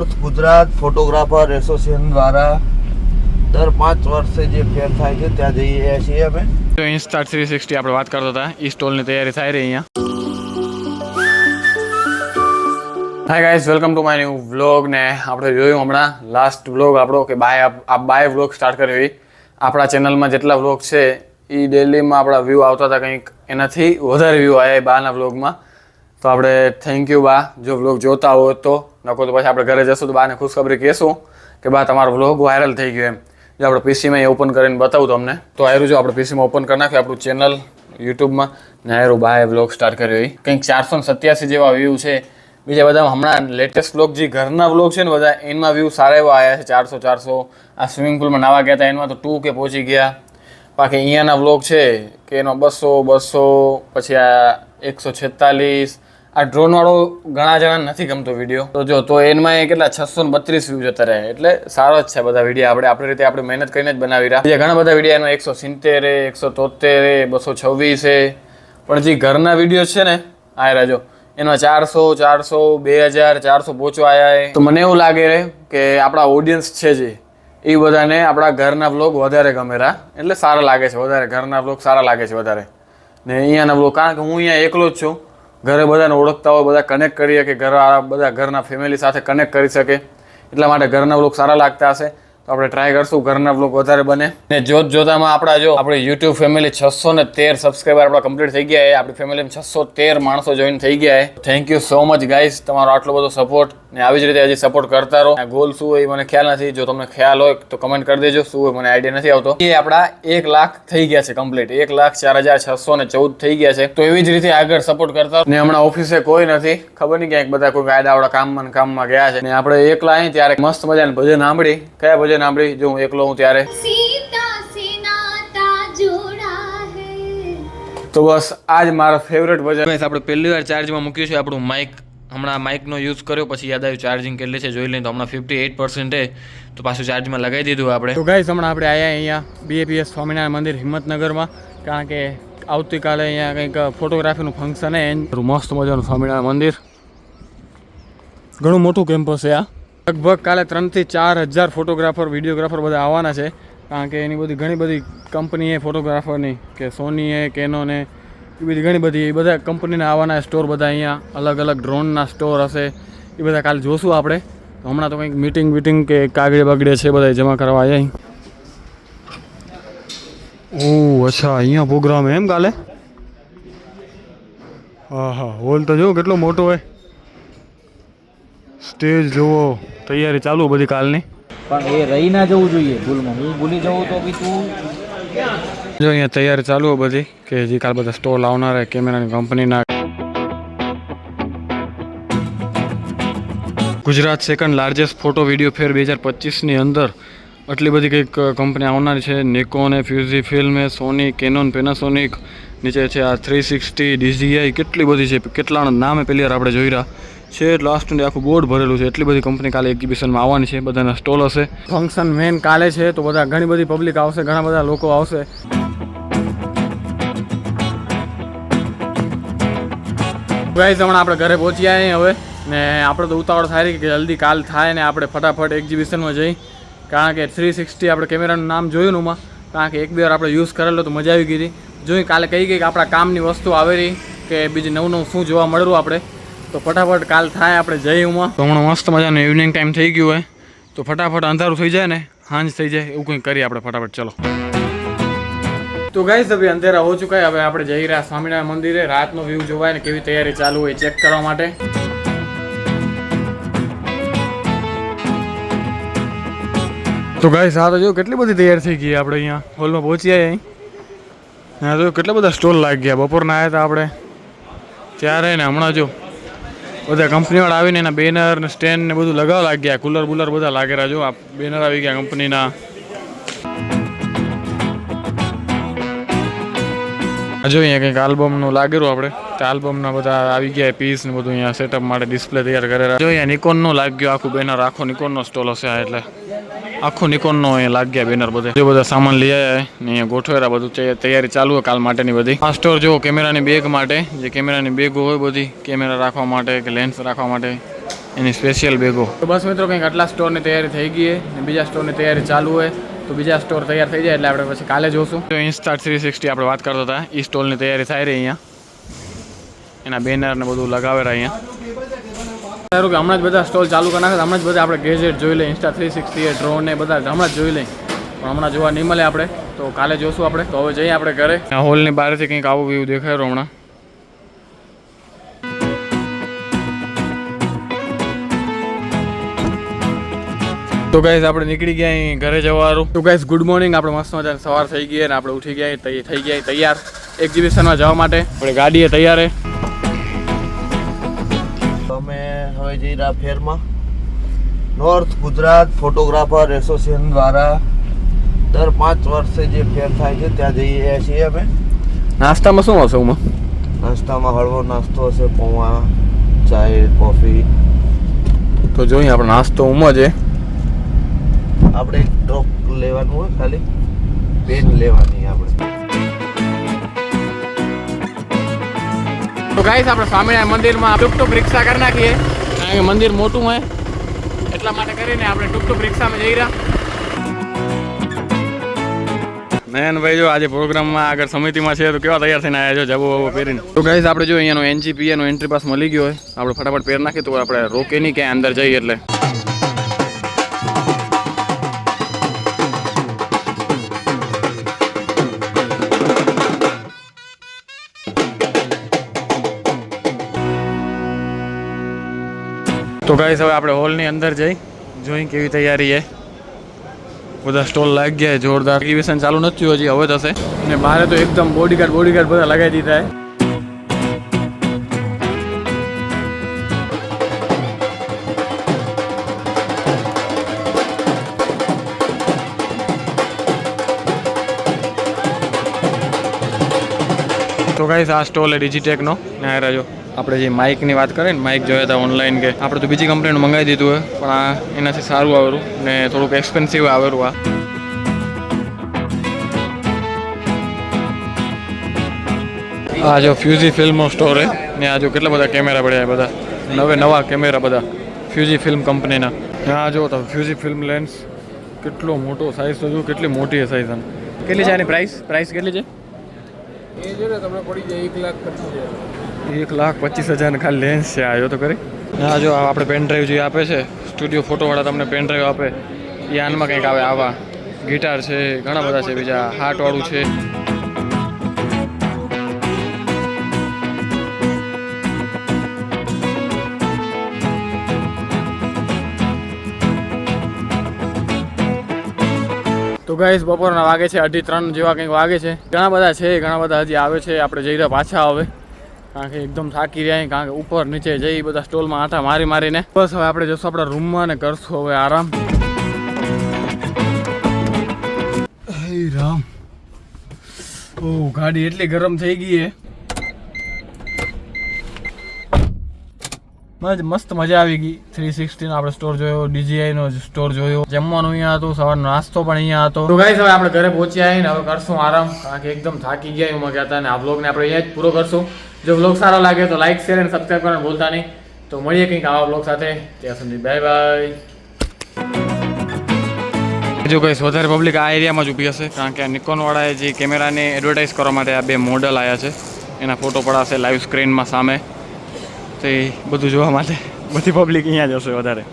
North Gujarat photographer association દ્વારા દર પાંચ વર્ષે જે ફેર થાય છે, ત્યાં જઈએ છીએ અમે. તો ઇન્સ્ટાર થ્રી સિક્સટી આપણે વાત કરતા હતા. ઈ સ્ટોલની તૈયારી થાય રહી અહીંયા. Hi guys welcome to my new vlog ને આપણે જોયું હમણાં લાસ્ટ વ્લોગ આપણો કે બાય આ બાય વ્લોગ સ્ટાર્ટ કર્યો એ આપણા ચેનલમાં જેટલા વ્લોગ છે એ ડેલીમાં આપણા વ્યૂ આવતા હતા કંઈક એનાથી વધારે વ્યૂ આવ્યા એ બાના વ્લોગમાં તો આપણે થેન્ક યુ બા. જો વ્લોગ જોતા હોય તો નકો તો પછી આપણે ઘરે જશું તો બાને ખુશખબરી કહેશું કે બા તમારો વ્લોગ વાયરલ થઈ ગયો એમ. જો આપણે પીસીમાં ઓપન કરીને બતાવું તમને તો આયરું જો આપણે પીસીમાં ઓપન કરી નાખ્યું, આપણું ચેનલ યુટ્યુબમાં ને આયરું બાએ વ્લોગ સ્ટાર્ટ કર્યો એ કંઈક ચારસો સત્યાસી જેવા વ્યૂ છે. બીજા બધા હમણાં લેટેસ્ટ વ્લોગ જે ઘરના વ્લોગ છે ને બધા એમાં વ્યૂ સારા એવા આવ્યા છે, ચારસો ચારસો. આ સ્વિમિંગ પુલમાં નાવા ગયા હતા એમાં તો ટુ કે પહોંચી ગયા. બાકી અહીંયાના વ્લોગ છે કે એનો બસો બસો, પછી આ એકસો છેતાલીસ આ ડ્રોન વાળો ઘણા જણા નથી ગમતો વીડિયો તો જો, તો એમાં એ કેટલા, છસો ને બત્રીસ વ્યૂ જતા રહે. એટલે સારો જ છે બધા વીડિયો આપણે, આપણી રીતે આપણે મહેનત કરીને જ બનાવી રહ્યા. ઘણા બધા વીડિયો એનો એકસો સિત્તેર એકસો તોતેર બસો છવ્વીસ પણ જે ઘરના વીડિયો છે ને, આ રાજો એમાં ચારસો ચારસો, બે હજાર, ચારસો પોચો આયા તો મને એવું લાગે કે આપણા ઓડિયન્સ છે જે, એ બધાને આપણા ઘરના વ્લોગ વધારે ગમે રહ્યા એટલે સારા લાગે છે વધારે. ઘરના બ્લોગ સારા લાગે છે વધારે. ને અહીંયાના બ્લોગ કારણ કે હું અહીંયા એકલો જ છું. ઘરે બધાને ઓળખતા હોય, બધા કનેક્ટ કરીએ કે ઘર બધા ઘરના ફેમિલી સાથે કનેક્ટ કરી શકે. એટલા માટે ઘરના લોકો સારા લાગતા હશે. તો આપણે ટ્રાય કરશું. ઘરના વ્લોગ વધારે બને. ને જોત જોતામાં આપણા જો આપણી યુટ્યુબ ફેમિલી છસો ને તેર સબસ્ક્રાઈબર આપણા કમ્પ્લીટ થઈ ગયા છે. આપણી ફેમિલીમાં છસો તેર માણસો જોઈન થઈ ગયા છે. Thank you so much guys તમારો આટલો બધો સપોર્ટ ને આવી જ રીતે હજી સપોર્ટ કરતા રહો. ગોલ શું હોય મને ખ્યાલ નથી. જો તમને ખ્યાલ હોય તો કમેન્ટ કરી દેજો. શું હોય મને આઈડિયા નથી આવતો. એ આપણા એક લાખ થઈ ગયા છે કમ્પ્લીટ એક લાખ ચાર હજાર છસો ને ચૌદ થઈ ગયા છે. તો એવી જ રીતે આગળ સપોર્ટ કરતા ને હમણાં ઓફિસે કોઈ નથી. ખબર નહીં ક્યાંક બધા કોઈ આડાવડા કામમાં કામમાં ગયા છે. ને આપણે એકલા અહીં ત્યારે મસ્ત મજાને ભજન સાંભળી. કયા ભજન? ભજન સાંભળી જો હું એકલો હું ત્યારે. તો બસ આજ મારો ફેવરેટ ભજન. આપણે પહેલી વાર ચાર્જમાં મૂક્યું છે આપણું માઇક હમણાં માઇકનો યુઝ કર્યો પછી યાદ આવ્યું ચાર્જિંગ કેટલી છે જોઈ લઈએ તો હમણાં ફિફ્ટી એઈટ પર્સન્ટે તો પાછું ચાર્જમાં લગાવી દીધું આપણે. તો ગાઈસ હમણાં આપણે આવ્યા અહીંયા બીએપીએસ સ્વામિનારાયણ મંદિર હિંમતનગરમાં. કારણ કે આવતીકાલે અહીંયા કંઈક ફોટોગ્રાફીનું ફંક્શન હે મસ્ત મજાનું સ્વામિનારાયણ મંદિર. ઘણું મોટું કેમ્પસ છે આ. લગભગ કાલે ત્રણથી ચાર હજાર ફોટોગ્રાફર, વિડીયોગ્રાફર બધા આવવાના છે. કારણ કે એની બધી ઘણી બધી કંપનીએ, ફોટોગ્રાફરની કે સોનીએ, કેનોને, એ બધી ઘણી બધી, એ બધા કંપનીના આવવાના સ્ટોર બધા અહીંયા. અલગ અલગ ડ્રોનના સ્ટોર હશે. એ બધા કાલે જોશું આપણે. હમણાં તો કંઈક મીટિંગ વીટિંગ કે કાગડે બગડે છે બધા જમા કરવા જાય ઓહ, અચ્છા, અહીંયા પ્રોગ્રામ એમ કાલે? હા હા હોલ તો જો કેટલો મોટો હોય. સ્ટેજ જુઓ તૈયારી ચાલુ બધી કાલની? પણ એ રહી ના જવું જોઈએ ભૂલમાં. હું ભૂલી જવું તો બી તું જો અહીંયા તૈયારી ચાલુ હોય બધી કે જે કાલ બધા સ્ટોલ આવનારા હોય કેમેરાની કંપનીના Gujarat second largest photo video fair બે હજાર પચીસની અંદર આટલી બધી કંઈક કંપની આવનારી છે. નિકોન એ ફ્યુઝી ફિલ્મ એ સોની કેનોન પેનાસોનિક નીચે છે આ થ્રી સિક્સટી ડીજીઆઈ કેટલી બધી છે. કેટલાના નામે પહેલી વાર આપણે જોઈ રહ્યા. છે લાસ્ટ આખું બોર્ડ ભરેલું છે. એટલી બધી કંપની કાલે એક્ઝિબિશનમાં આવવાની છે. બધાના સ્ટોલ હશે. ફંક્શન મેન કાલે છે, તો બધા ઘણી બધી પબ્લિક આવશે, ઘણા બધા લોકો આવશે. ગાઈઝ હમણાં આપણે ઘરે પહોંચ્યા અહીં હવે, ને આપણે તો ઉતાવળ થાય કે જલ્દી કાલ થાય ને આપણે ફટાફટ એક્ઝિબિશનમાં જઈ. કારણ કે થ્રી સિક્સટી આપણે કેમેરાનું નામ જોયું ને કારણ કે એક બે વાર આપણે યુઝ કરેલો તો મજા આવી ગઈ હતી. જોઈ કાલે કઈ કઈ આપણા કામની વસ્તુ આવેલી કે બીજી નવું નવું શું જોવા મળ્યું આપણે. તો ફટાફટ કાલ થાય આપણે જઈ ઉમાં તો હમણાં મસ્ત મજાનું ઇવનિંગ ટાઈમ થઈ ગયું હોય. તો ફટાફટ અંધારું થઈ જાય ને હાંજ થઈ જાય એવું કંઈક કરીએ આપણે ફટાફટ ચલો. તો ગાઈસ હવે અંધેરા હો ચુકા હવે આપણે જઈ રહ્યા સ્વામિનારાયણ મંદિરે. રાતનો વ્યૂ જોવાય ને કેવી તૈયારી ચાલુ હોય ચેક કરવા માટે. તો ગાઈસ આ તો જો કેટલી બધી તૈયાર થઈ ગઈ આપણે અહીંયા. હોલમાં પહોંચી આવ્યા અહીં. હા તો કેટલા બધા સ્ટોલ લાગી ગયા. બપોરના આવ્યા હતા આપણે. ત્યારે ને હમણાં જો બધા કંપનીવાળા આવીને એના બેનર ને સ્ટેન્ડ ને બધું લગાવવા લાગ્યા. કુલર બુલર બધા લાગેલા જો. આ બેનર આવી ગયા કંપનીના હજુ અહીંયા કંઈક આલ્બમનું લાગેલું આપણે. આલ્બમના બધા આવી ગયા પીસ ને બધું અહીંયા સેટઅપ માટે ડિસ્પ્લે તૈયાર કરેલા. જો અહીંયા નિકોનનું લાગ્યું આખું બેનર આખો નિકોનનો સ્ટોલ હશે એટલે. આખું નિકોનનો અહીંયા લાગ્યા બેનર બધે. જો બધા સામાન લઈ આવ્યા ને અહીંયા ગોઠવેલા બધું તૈયારી ચાલુ હોય કાલ માટેની બધી. આ સ્ટોર જો કેમેરાની બેગ માટે. જે કેમેરાની બેગો હોય બધી, કેમેરા રાખવા માટે કે લેન્સ રાખવા માટે, એની સ્પેશિયલ બેગો તો બસ મિત્રો, કંઈક આટલા સ્ટોરની તૈયારી થઈ ગઈ ને બીજા સ્ટોરની તૈયારી ચાલુ હોય તો બીજા સ્ટોર તૈયાર થઈ જાય એટલે આપણે પછી કાલે જોશું. તો ઇન્સ્ટા થ્રી સિક્સટી આપણે વાત કરતા હતા એ સ્ટોલની તૈયારી થાય રહી અહીંયા. એના બેનર ને બધું લગાવેલા અહીંયા. ધારો કે હમણાં જ બધા સ્ટોલ ચાલુ કરી નાખે હમણાં જ બધા આપણે ગેજેટ જોઈ લઈએ ઇન્સ્ટા થ્રી સિક્સટી એ ડ્રોન ને બધા હમણાં જોઈ લઈએ. પણ હમણાં જોવા નહીં મળે આપણે, તો કાલે જોશું આપણે. તો હવે જઈએ આપણે ઘરે. હોલની બહારથી કંઈક આવું વ્યૂ દેખાય હમણાં. તો ગાઈઝ આપણે નીકળી ગયા અહીં ઘરે જવાનું. તો ગાઈઝ ગુડ મોર્નિંગ આપણે મસ્ત મજા સવાર થઈ ગઈ અને આપણે ઉઠી ગયા થઈ ગયા તૈયાર. એક્ઝિબિશનમાં જવા માટે. આપણે ગાડીએ તૈયાર જઈ રહ્યા ફેરમાં. નોર્થ ગુજરાત ફોટોગ્રાફર એસોસિએશન દ્વારા દર પાંચ વર્ષે જે ફેર થાય છે ત્યાં જઈએ છીએ અમે. નાસ્તામાં શું હશે ઉમાં? નાસ્તામાં હળવો નાસ્તો હશે પૌવા ચાય કોફી. તો જોઈએ આપણે નાસ્તો ઉમાં છે. આપણે ડ્રોપ લેવાનું હોય ખાલી. પેન લેવાની આપણે. તો ગાઈસ આપણે સ્વામિનારાયણ મંદિરમાં ટુક ટુક રિક્ષા કરી નાખીએ. કારણ કે મંદિર મોટું હોય એટલા માટે કરીને આપણે ટુક ટુક રિક્ષામાં જઈ રહ્યા. નયનભાઈ જો આજે પ્રોગ્રામમાં આગળ સમિતિમાં છે તો કેવા તૈયાર થઈને આવ્યા છો જબો વબો પહેરીને? તો ગાઈસ આપણે જો અહીંયાનો એનજીપીએનો એન્ટ્રી પાસ મળી ગયો હોય આપણે ફટાફટ પહેર નાખીએ તો આપણે રોકે નહીં ક્યાંય અંદર જઈએ એટલે. તો ગાઈસ હવે આપણે હોલની અંદર જઈ. જોઈ કેવી તૈયારી છે. બધા સ્ટોલ લાગી ગયા જોરદાર. એક્ઝિબિશન ચાલુ નથી હજી, હવે થશે. અને બહાર તો એકદમ બોડીગાર્ડ બોડીગાર્ડ બધા લગાવી દીધા છે. ગાઈસ, આ સ્ટોલ એ ડિજીટેકનો ને આ રહ્યો. આપણે જે માઇકની વાત કરીએ ને માઇક જોયા હતા ઓનલાઈન કે. આપણે તો બીજી કંપનીનું મંગાવી દીધું હોય પણ આ એનાથી સારું આવેલું ને થોડુંક એક્સપેન્સિવ આવેલું આ. આ જો ફ્યુઝી ફિલ્મનો સ્ટોર છે ને આ જો કેટલા બધા કેમેરા પડ્યા બધા. નવે નવા કેમેરા બધા ફ્યુઝી ફિલ્મ કંપનીના આ જો તમે ફ્યુઝી ફિલ્મ લેન્સ કેટલો મોટો સાઇઝ તો જો કેટલી મોટી સાઇઝ કેટલી છે આની પ્રાઇસ પ્રાઇસ કેટલી છે? એક લાખ પચીસ હજાર. ખાલી લેન્સ છે આવ્યો તો કરી. હા જો આપણે પેન ડ્રાઈવ જે આપે છે સ્ટુડિયો ફોટોવાળા તમને પેન ડ્રાઈવ આપે. એ આનમાં કંઈક આવે આવા. ગિટાર છે, ઘણા બધા છે બીજા. હાર્ટવાળું છે. તો ગાઈસ બપોરના વાગે છે, અઢી ત્રણ જેવા કંઈક વાગે છે. ઘણા બધા છે, ઘણા બધા હજી આવે છે. આપણે જઈ રહ્યા પાછા હવે. કારણ કે એકદમ થાકી રહ્યા કારણ કે ઉપર નીચે જઈ બધા સ્ટોલમાં આટા મારી મારીને. બસ હવે આપણે જશું આપણા રૂમમાં ને કરશું હવે આરામ. રામ. ઓ ગાડી એટલી ગરમ થઈ ગઈ છે મજ મસ્ત મજા આવી ગઈ. થ્રી સિક્સટીનો આપણે સ્ટોર જોયો ડીજીઆઈનો સ્ટોર જોયો. જમવાનું અહીંયા હતું, સવારનો નાસ્તો પણ અહીંયા હતો. તો ગાઈસ હવે આપણે ઘરે પહોંચ્યા આવીને હવે કરશું આરામ, કારણ કે એકદમ થાકી ગયા એમાં ગયા હતા અને આ બ્લોગને આપણે અહીંયા જ પૂરો કરશું. જો બ્લોગ સારો લાગે તો લાઈક શેર અને સબસ્ક્રાઈબ કરવાનું ભૂલતા નહીં. તો મળીએ કંઈક આવા બ્લોગ સાથે. ત્યાં સુધી બાય બાય જો કઈ વધારે પબ્લિક આ એરિયામાં જ ઊભી હશે, કારણ કે આ નિકોન વાળાએ જે કેમેરાને એડવર્ટાઇઝ કરવા માટે આ બે મોડલ આવ્યા છે. એના ફોટો પડાશે લાઈવ સ્ક્રીનમાં સામે. તો એ બધું જોવા માટે. બધી પબ્લિક અહીંયા જ વધારે.